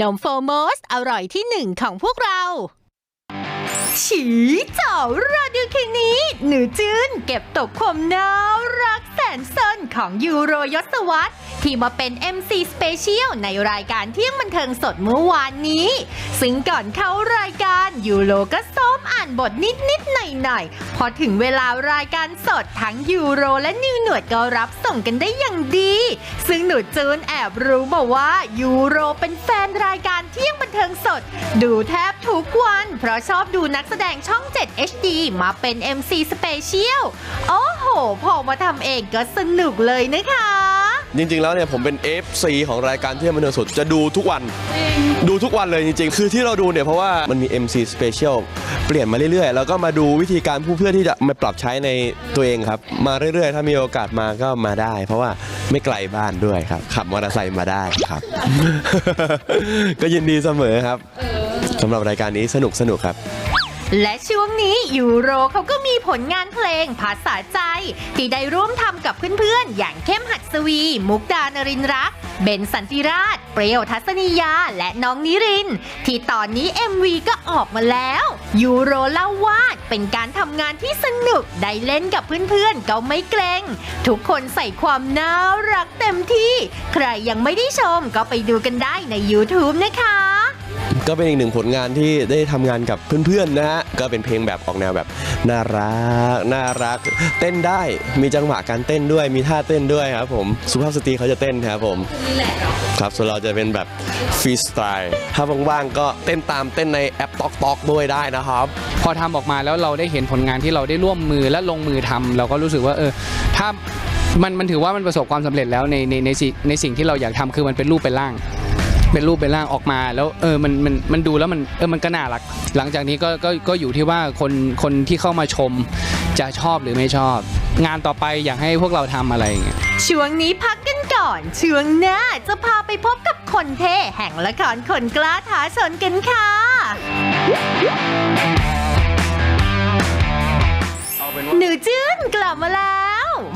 นมโฟโมสอร่อยที่หนึ่งของพวกเรา ฉีเจ้าราดูคืนนี้ หนูจื้นเก็บตกความน่ารักแสนซนของยูโรยศวรรษ ที่มาเป็น MC Special ในรายการเที่ยงบันเทิงสดเมื่อวานนี้ ซึ่งก่อนเข้ารายการยูโรก็ซ้อมอ่านบทนิดๆหน่อยๆพอถึงเวลารายการสดทั้งยูโรและนิวหนวดก็รับส่งกันได้อย่างดี ซึ่งหนูจูนแอบรู้มาว่ายูโรเป็นแฟนรายการเที่ยงบันเทิงสด ดูแทบทุกวัน เพราะชอบดูนักแสดงช่อง 7 HD มาเป็น MC Special โอ้โห พอมาทำเองก็สนุกเลยนะคะ จริง ๆ แล้วเนี่ยผมเป็น FC ของรายการเที่ยงบันเทิงสดจะดูทุกวัน ดูทุกวันเลยจริง ๆ คือที่เราดูเนี่ยเพราะว่ามันมี MC Special เปลี่ยนมาเรื่อยๆ แล้วก็มาดูวิธีการผู้เพื่อที่จะมาปรับใช้ในตัวเองครับ มาเรื่อยๆ ถ้ามีโอกาสมาก็มาได้ เพราะว่าไม่ไกลบ้านด้วยครับ ขับมอเตอร์ไซค์มาได้ครับ ก็ยินดีเสมอครับสำหรับรายการนี้สนุกสนุกครับ และช่วงนี้ยูโรเขาก็มีผลงานเพลงภาษาใจ ที่ได้ร่วมทำกับเพื่อนๆ อย่างเข้มหัดสวี มุกดานรินรัก เบนสันติราช เปรียวทัศนียา และน้องนิริน ที่ตอนนี้ MV ก็ออกมาแล้วยูโรเล่าว่าเป็นการทำงานที่สนุก ได้เล่นกับเพื่อนๆ ก็ไม่เกรงทุกคนใส่ความน่ารักเต็มที่ ใครยังไม่ได้ชมก็ไปดูกันได้ใน YouTube นะคะ ก็เป็นอีกหนึ่งผลงานที่ได้ทำงานกับเพื่อนๆนะฮะก็เป็นเพลงแบบออกแนวแบบน่ารักน่ารัก เต้นได้มีจังหวะการเต้นด้วยมีท่าเต้นด้วยครับผมสุภาพสตรีเขาจะเต้นครับผม ครับส่วนเราจะเป็นแบบฟรีสไตล์ถ้าว่างๆก็เต้นตามเต้นในแอปตอกตอกด้วยได้นะครับ พอทำออกมาแล้วเราได้เห็นผลงานที่เราได้ร่วมมือและลงมือทำเราก็รู้สึกว่าเออถ้ามันมันถือว่ามันประสบความสำเร็จแล้วในในในสิ่งในสิ่งที่เราอยากทำคือมันเป็นรูปเป็นร่าง เป็นรูปเป็นร่างออกมา แล้วเออมันมันมันดูแล้วมันเออมันก็น่ารัก หลังจากนี้ก็ก็ก็อยู่ที่ว่าคนคนที่เข้ามาชมจะชอบหรือไม่ชอบ งานต่อไปอยากให้พวกเราทำอะไรอย่างเงี้ย ช่วงนี้พักกันก่อน ช่วงหน้าจะพาไปพบกับคนเท่แห่งละครคนกล้าท้าชนกันค่ะ หนูจื้นกลับมาแล้ว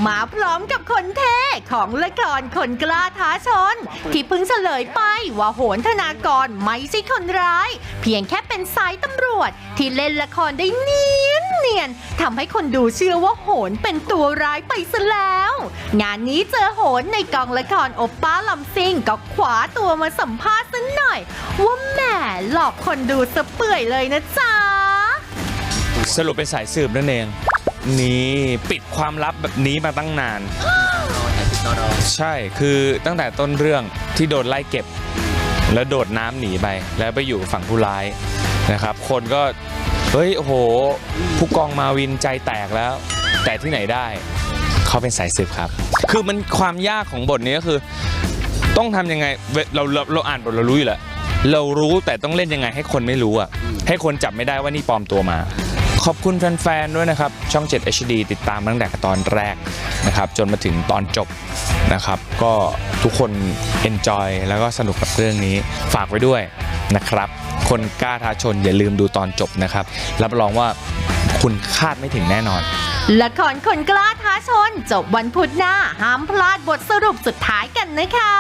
มาพร้อมกับคนเท่ของละครคนกล้าท้าชน ที่เพิ่งเฉลยไปว่าโหนธนากรไม่ใช่คนร้าย เพียงแค่เป็นสายตำรวจ ที่เล่นละครได้เนียนเนียนทำให้คนดูเชื่อว่าโหนเป็นตัวร้ายไปซะแล้ว งานนี้เจอโหนในกองละครโอปป้าลำซิงก็ขวาตัวมาสัมภาษณ์สักหน่อย ว่าแหมหลอกคนดูสะเปื่อยเลยนะจ๊ะสรุปเป็นสายสืบนั่นเอง นี่ปิดความลับแบบนี้มาตั้งนาน ใช่คือตั้งแต่ต้นเรื่องที่โดนไล่เก็บ แล้วโดดน้ำหนีไป แล้วไปอยู่ฝั่งผู้ร้ายนะครับ คนก็ เฮ้ย โอ้โห ผู้กองมาวินใจแตกแล้ว แต่ที่ไหนได้ เขาเป็นสายสืบครับ คือมันความยากของบทนี้ก็คือ ต้องทำยังไงเวเราเราเราอ่านบทเรารู้อยู่แล้วเรารู้แต่ต้องเล่นยังไงให้คนไม่รู้อะให้คนจับไม่ได้ว่านี่ปลอมตัวมา ขอบคุณแฟนๆด้วยนะครับ ช่อง 7 HD ติดตามตั้งแต่ตอนแรกนะครับ จนมาถึงตอนจบนะครับ ก็ทุกคน enjoy แล้วก็สนุกกับเรื่องนี้ฝากไว้ด้วยนะครับ คนกล้าท้าชนอย่าลืมดูตอนจบนะครับ รับรองว่าคุณคาดไม่ถึงแน่นอน ละครคนกล้าท้าชน จบวันพุธหน้า ห้ามพลาดบทสรุปสุดท้ายกันนะคะ